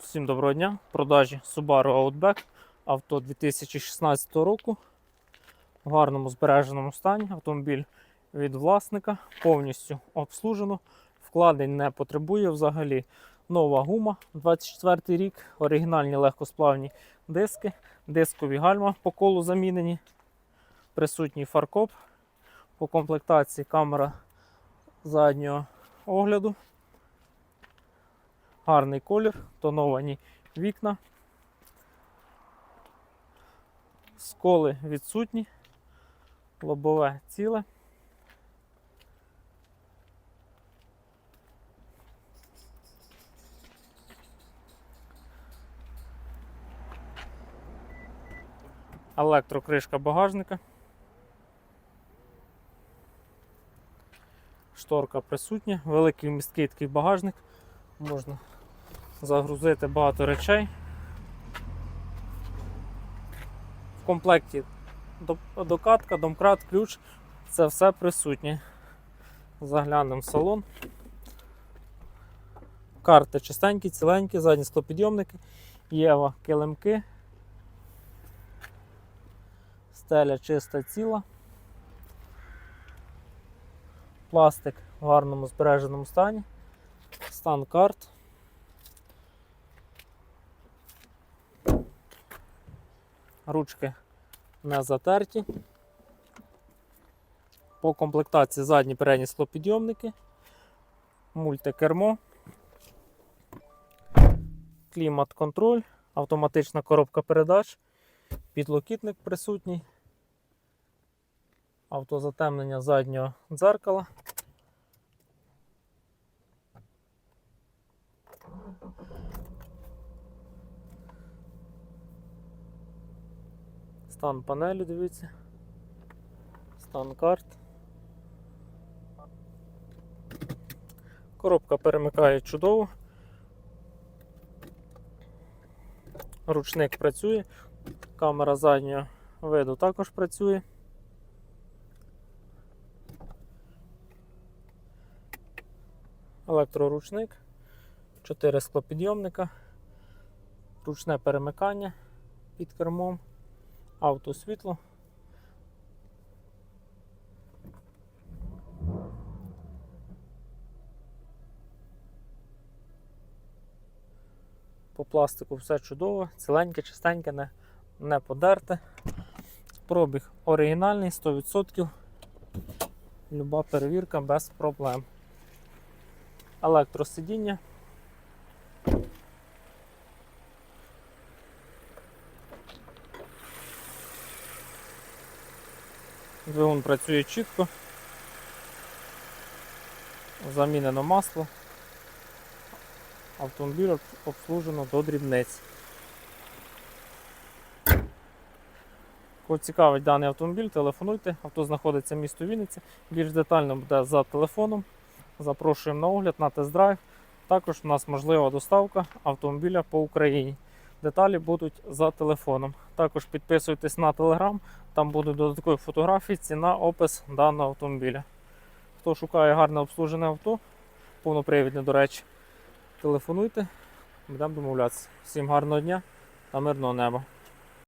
Всім доброго дня. Продажі Subaru Outback. Авто 2016 року. В гарному збереженому стані. Автомобіль від власника. Повністю обслужено. Вкладень не потребує взагалі. Нова гума 24 рік. Оригінальні легкосплавні диски. Дискові гальма по колу замінені. Присутній фаркоп. По комплектації камера заднього огляду. Гарний колір, тоновані вікна. Сколи відсутні, лобове ціле. Електрокришка багажника. Шторка присутня, великий місткий такий багажник. Можна загрузити багато речей. В комплекті докатка, домкрат, ключ. Це все присутнє. Заглянемо в салон. Карти чистенькі, ціленькі, задні склопідйомники, Єва килимки. Стеля чиста ціла. Пластик в гарному збереженому стані. Стан карт. Ручки не затерті. По комплектації задні передні склопідйомники, мультикермо, клімат-контроль, автоматична коробка передач, підлокітник присутній, автозатемнення заднього дзеркала. Стан панелі, дивіться. Стан карт. Коробка перемикає чудово. Ручник працює, камера заднього виду також працює. Електроручник, 4 склопідйомника, ручне перемикання під кермом автосвітло. По пластику все чудово, ціленьке, чистеньке, не, не подерте. Пробіг оригінальний 100%. Люба перевірка без проблем. Електросидіння. Двигун працює чітко. Замінено масло. Автомобіль обслужено до дрібниць. Кого цікавить даний автомобіль, телефонуйте. Авто знаходиться в місто Вінниця. Більш детально буде за телефоном. Запрошуємо на огляд на тест-драйв. Також у нас можлива доставка автомобіля по Україні. Деталі будуть за телефоном. Також підписуйтесь на телеграм. Там будуть додаткові фотографії, ціна, опис даного автомобіля. Хто шукає гарне обслужене авто, повнопривідне, до речі, телефонуйте, будемо домовлятися. Всім гарного дня та мирного неба.